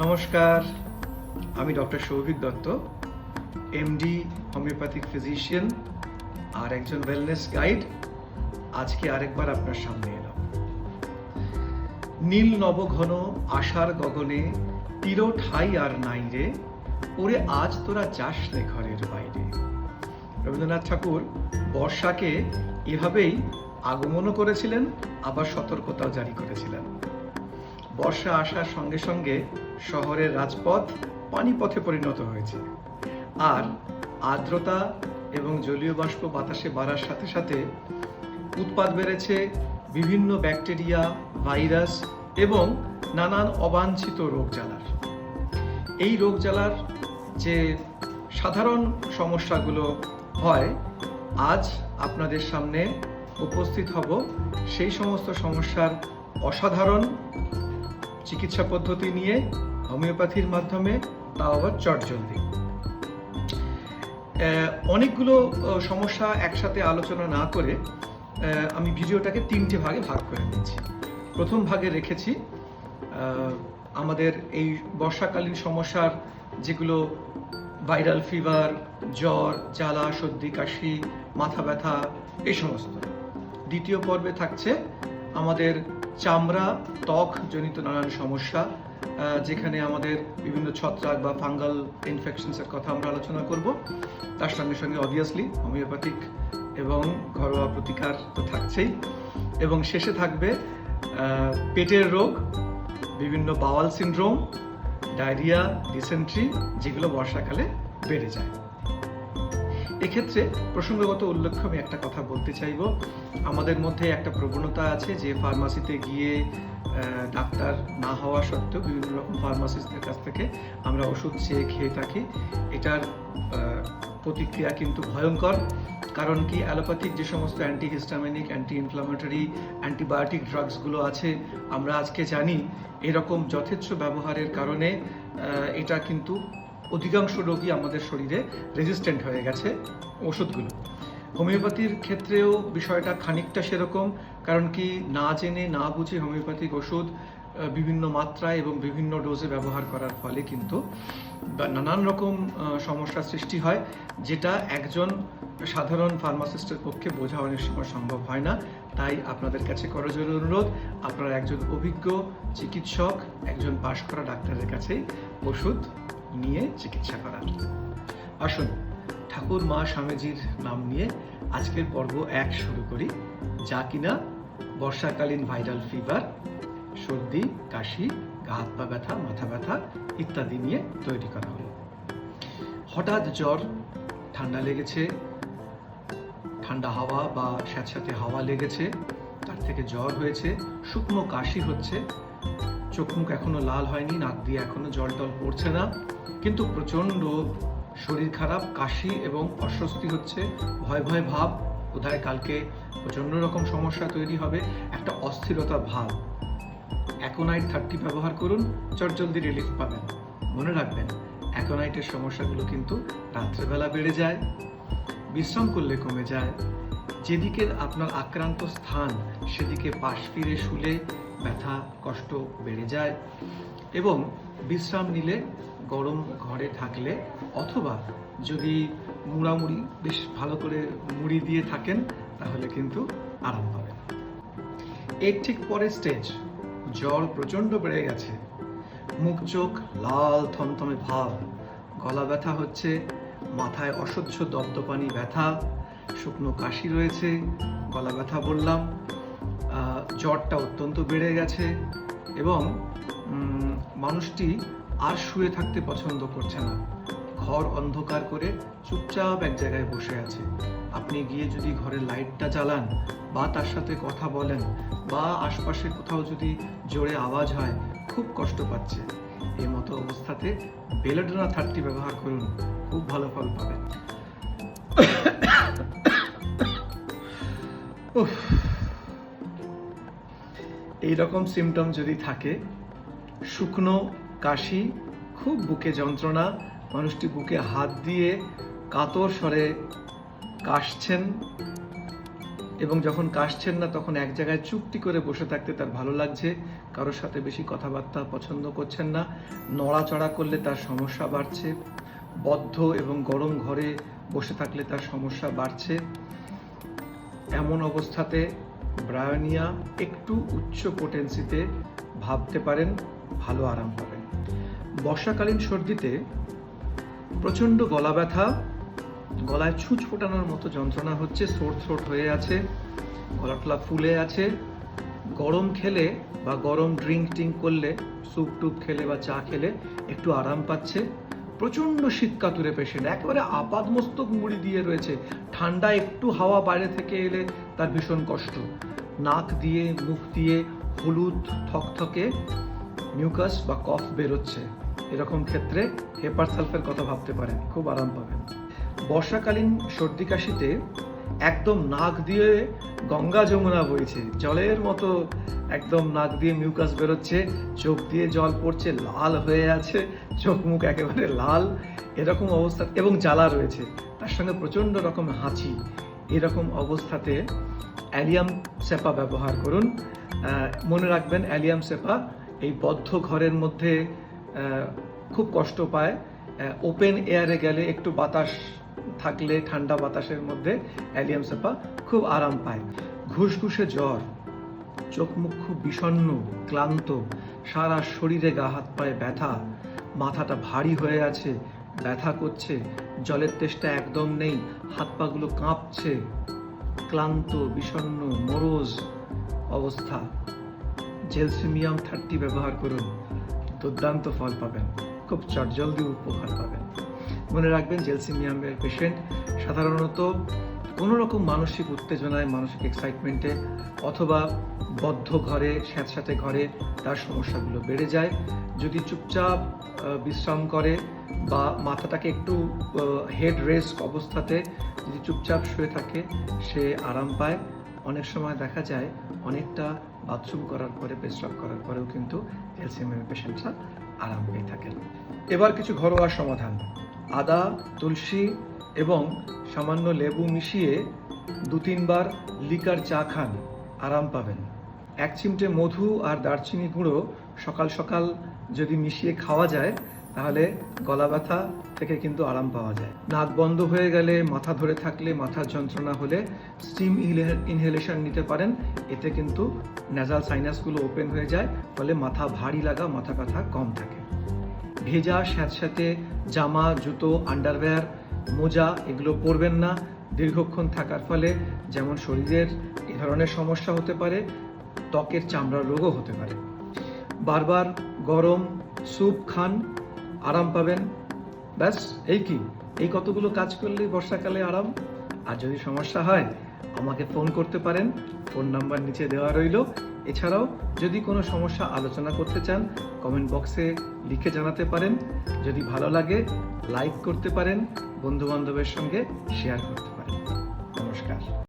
নমস্কার, আমি doctor Souvik Dutta MD homeopathic physician আর একজন ওয়েলনেস গাইড আজকে আরেকবার আপনার সামনে এলাম। নীল নবঘন আশার গগনে তীর ঠাই আর নাই রে, ওরে আজ তোরা যাস নে ঘরের বাইরে। রবীন্দ্রনাথ ঠাকুর বর্ষাকে এভাবেই আগমনও করেছিলেন, আবার সতর্কতাও জারি করেছিলেন। বর্ষা আসার সঙ্গে সঙ্গে শহরের রাজপথ পানিপথে পরিণত হয়েছে। আর আর্দ্রতা এবং জলীয় বাষ্প বাতাসে বাড়ার সাথে সাথে উৎপাদ বেড়েছে বিভিন্ন ব্যাকটেরিয়া, ভাইরাস এবং নানান অবাঞ্ছিত রোগ জ্বালার। এই রোগ জ্বালার যে সাধারণ সমস্যাগুলো হয়, আজ আপনাদের সামনে উপস্থিত হব। সেই সমস্ত সমস্যার অসাধারণ চিকিৎসা পদ্ধতি নিয়ে হোমিওপ্যাথির মাধ্যমে তাও আবার চটজলদি অনেকগুলো সমস্যা একসাথে আলোচনা না করে আমি ভিডিওটাকে তিনটে ভাগে ভাগ করে নিয়েছি। প্রথম ভাগে রেখেছি আমাদের এই বর্ষাকালীন সমস্যার যেগুলো ভাইরাল ফিভার, জ্বর, জ্বালা, সর্দি, কাশি, মাথা ব্যথা, এই সমস্ত। দ্বিতীয় পর্বে থাকছে আমাদের চামড়া, ত্বক জনিত নানান সমস্যা যেখানে আমাদের বিভিন্ন ছত্রাক বা ফাঙ্গাল ইনফেকশনসের কথা আমরা আলোচনা করব। তার সঙ্গে সঙ্গে অবভিয়াসলি হোমিওপ্যাথিক এবং ঘরোয়া প্রতিকার তো থাকছেই। এবং শেষে থাকবে পেটের রোগ, বিভিন্ন বাওয়াল সিনড্রোম ডায়রিয়া ডিসেন্ট্রি যেগুলো বর্ষাকালে বেড়ে যায়। এক্ষেত্রে প্রসঙ্গগত উল্লেখ্য আমি একটা কথা বলতে চাইব। আমাদের মধ্যে একটা প্রবণতা আছে যে ফার্মাসিতে গিয়ে ডাক্তার না হওয়া সত্ত্বেও বিভিন্ন রকম ফার্মাসিস্টদের কাছ থেকে আমরা ওষুধ চেয়ে খেয়ে থাকি। এটার প্রতিক্রিয়া কিন্তু ভয়ঙ্কর। কারণ কি? অ্যালোপ্যাথিক যে সমস্ত অ্যান্টিহিস্টামিনিক অ্যান্টি ইনফ্লামেটরি অ্যান্টিবায়োটিক ড্রাগসগুলো আছে, আমরা আজকে জানি এরকম যথেচ্ছ ব্যবহারের কারণে এটা কিন্তু অধিকাংশ রোগী আমাদের শরীরে রেজিস্ট্যান্ট হয়ে গেছে ওষুধগুলো। হোমিওপ্যাথির ক্ষেত্রেও বিষয়টা খানিকটা সেরকম, কারণ কি না জেনে, না বুঝে হোমিওপ্যাথিক ওষুধ বিভিন্ন মাত্রায় এবং বিভিন্ন ডোজে ব্যবহার করার ফলে কিন্তু নানান রকম সমস্যার সৃষ্টি হয়, যেটা একজন সাধারণ ফার্মাসিস্টের পক্ষে বোঝা অনেক সময় সম্ভব হয় না। তাই আপনাদের কাছে করজোর অনুরোধ, আপনারা একজন অভিজ্ঞ চিকিৎসক, একজন পাশ করা ডাক্তারের কাছেই ওষুধ নিয়ে চিকিৎসা করান। আসুন, ঠাকুর মা স্বামীজির নাম নিয়ে আজকের পর্ব এক শুরু করি। যা কিনা বর্ষাকালীন ভাইরাল ফিভার সর্দি, কাশি, গা হাত পা ব্যথা, মাথা ব্যথা ইত্যাদি নিয়ে তৈরি করা হলো। হঠাৎ জ্বর, ঠান্ডা লেগেছে, ঠান্ডা হাওয়া বা স্যাঁতস্যাঁতে হাওয়া লেগেছে, তার থেকে জ্বর হয়েছে, শুকনো কাশি হচ্ছে চোখ মুখ এখনও লাল হয়নি, নাক দিয়ে এখনও জল টল পড়ছে না। কিন্তু প্রচণ্ড শরীর খারাপ, কাশি এবং অস্বস্তি হচ্ছে, ভয় ভয় ভাব। বোধহয় কালকে প্রচণ্ড রকম সমস্যা তৈরি হবে, একটা অস্থিরতা ভাব। অ্যাকোনাইট থার্টি ব্যবহার করুন, চটজলদি রিলিফ পাবেন। মনে রাখবেন, অ্যাকোনাইটের সমস্যাগুলো কিন্তু রাত্রেবেলা বেড়ে যায়। বিশ্রাম করলে কমে যায়। যেদিকে আপনার আক্রান্ত স্থান, সেদিকে পাশ ফিরে শুলে ব্যথা, কষ্ট বেড়ে যায় এবং বিশ্রাম নিলে, গরম ঘরে থাকলে অথবা যদি মুড়ামুড়ি বেশ ভালো করে মুড়ি দিয়ে থাকেন, তাহলে কিন্তু আরাম পাবেন। এর ঠিক পরে স্টেজ জ্বর প্রচণ্ড বেড়ে গেছে। মুখ, চোখ লাল, থমথমে ভাব। গলা ব্যথা হচ্ছে, মাথায় অসহ্য দপদপানি ব্যথা, শুকনো কাশি রয়েছে, গলা ব্যথা বললাম। জ্বরটা অত্যন্ত বেড়ে গেছে এবং মানুষটি আর শুয়ে থাকতে পছন্দ করছে না। ঘর অন্ধকার করে চুপচাপ এক জায়গায় বসে আছে। আপনি গিয়ে যদি ঘরের লাইটটা জ্বালান বা তার সাথে কথা বলেন বা আশপাশে কোথাও যদি জোরে আওয়াজ হয়, খুব কষ্ট পাচ্ছে। এই মতো অবস্থাতে বেলেডোনা থার্টি ব্যবহার করুন, খুব ভালো ফল পাবেন। উফ। এই রকম সিমটম যদি থাকে, শুকনো কাশি, খুব বুকে যন্ত্রণা, মানুষটি বুকে হাত দিয়ে কাতর স্বরে কাশছেন এবং যখন কাশছেন না, তখন এক জায়গায় চুপটি করে বসে থাকতে তার ভালো লাগছে। কারোর সাথে বেশি কথাবার্তা পছন্দ করছেন না। নড়াচড়া করলে তার সমস্যা বাড়ছে। বদ্ধ এবং গরম ঘরে বসে থাকলে তার সমস্যা বাড়ছে। এমন অবস্থাতে ব্রায়োনিয়া একটু উচ্চ পোটেন্সিতে ভাবতে পারেন, ভালো আরাম পাবেন। বর্ষাকালীন সর্দিতে প্রচণ্ড গলা ব্যথা, গলায় ছুঁচ ফোটানোর মতো যন্ত্রণা হচ্ছে, সোর থ্রোট হয়ে আছে, গলাটলা ফুলে আছে। গরম খেলে বা গরম ড্রিঙ্ক টিঙ্ক করলে স্যুপ টুপ খেলে বা চা খেলে একটু আরাম পাচ্ছে। প্রচণ্ড শীত কাতুরে পেশেন্ট একেবারে আপাদ মস্তক মুড়ি দিয়ে রয়েছে। ঠান্ডা একটু হাওয়া বাইরে থেকে এলে তার ভীষণ কষ্ট। নাক দিয়ে, মুখ দিয়ে হলুদ থকথকে মিউকাস বা কফ বেরোচ্ছে। এরকম ক্ষেত্রে হেপার সালফের কথা ভাবতে পারেন। খুব আরাম পাবেন। বর্ষাকালীন সর্দি কাশিতে একদম নাক দিয়ে গঙ্গা যমুনা বইছে। জলের মতো একদম নাক দিয়ে মিউকাস বেরোচ্ছে, চোখ দিয়ে জল পড়ছে, লাল হয়ে আছে, চোখ মুখ একেবারে লাল, এরকম অবস্থা। এবং জ্বালা রয়েছে, তার সঙ্গে প্রচণ্ড রকম হাঁচি। এরকম অবস্থাতে অ্যালিয়াম সেপা ব্যবহার করুন। মনে রাখবেন, অ্যালিয়াম সেপা এই বদ্ধ ঘরের মধ্যে খুব কষ্ট পায়। ওপেন এয়ারে গেলে একটু বাতাস থাকলে ঠান্ডা বাতাসের মধ্যে অ্যালিয়াম সেপা খুব আরাম পায়। ঘুষঘুষে জ্বর চোখ মুখ খুব বিষণ্ণ, ক্লান্ত, সারা শরীরে গা হাত পায়ে ব্যথা, মাথাটা ভারী হয়ে আছে, ব্যথা করছে, জলের তেষ্টা একদম নেই, হাত পাগুলো কাঁপছে, ক্লান্ত, বিষণ্ণ, মরোজ অবস্থা। জেলসিমিয়াম থার্টি ব্যবহার করুন, দুর্দান্ত ফল পাবেন, খুব চটজলদি উপকার পাবেন। মনে রাখবেন জেলসিমিয়ামের পেশেন্ট সাধারণত কোনো রকম মানসিক উত্তেজনায়, মানসিক এক্সাইটমেন্টে অথবা বদ্ধ ঘরে, স্যাঁতস্যাঁতে ঘরে তার সমস্যাগুলো বেড়ে যায়। যদি চুপচাপ বিশ্রাম করে বা মাথাটাকে একটু হেড রেস্ট অবস্থাতে যদি চুপচাপ শুয়ে থাকে, সে আরাম পায়। অনেক সময় দেখা যায়, অনেকটা বাথরুম করার পরে পেশাব করার পরেও কিন্তু এলসিএমের পেশেন্টরা আরাম পেয়ে থাকেন। এবার কিছু ঘরোয়া সমাধান। আদা, তুলসী এবং সামান্য লেবু মিশিয়ে দু তিনবার লিকার চা খান, আরাম পাবেন। এক চিমটে মধু আর দারচিনি গুঁড়ো সকাল সকাল যদি মিশিয়ে খাওয়া যায়, তাহলে গলা ব্যথা থেকে কিন্তু আরাম পাওয়া যায়। নাক বন্ধ হয়ে গেলে, মাথা ধরে থাকলে, মাথার যন্ত্রণা হলে স্টিম ইনহেলেশন নিতে পারেন। এতে কিন্তু ন্যাজাল সাইনাসগুলো ওপেন হয়ে যায়, ফলে মাথা ভারী লাগা, মাথা ব্যথা কম থাকে। ভেজা, স্যাঁতস্যাঁতে জামা, জুতো, আন্ডারওয়্যার, মোজা এগুলো পরবেন না। দীর্ঘক্ষণ থাকার ফলে যেমন শরীরের এ ধরনের সমস্যা হতে পারে, ত্বকের চামড়ার রোগও হতে পারে। বারবার গরম স্যুপ খান, আরাম পাবেন। ব্যাস, এই কি? এই কতগুলো কাজ করলেই বর্ষাকালে আরাম? আর যদি সমস্যা হয়, আমাকে ফোন করতে পারেন। ফোন নাম্বার নিচে দেওয়া রইল। এছাড়াও যদি কোনো সমস্যা আলোচনা করতে চান কমেন্ট বক্সে লিখে জানাতে পারেন। যদি ভালো লাগে লাইক করতে পারেন। বন্ধুবান্ধবের সঙ্গে শেয়ার করতে পারেন। নমস্কার।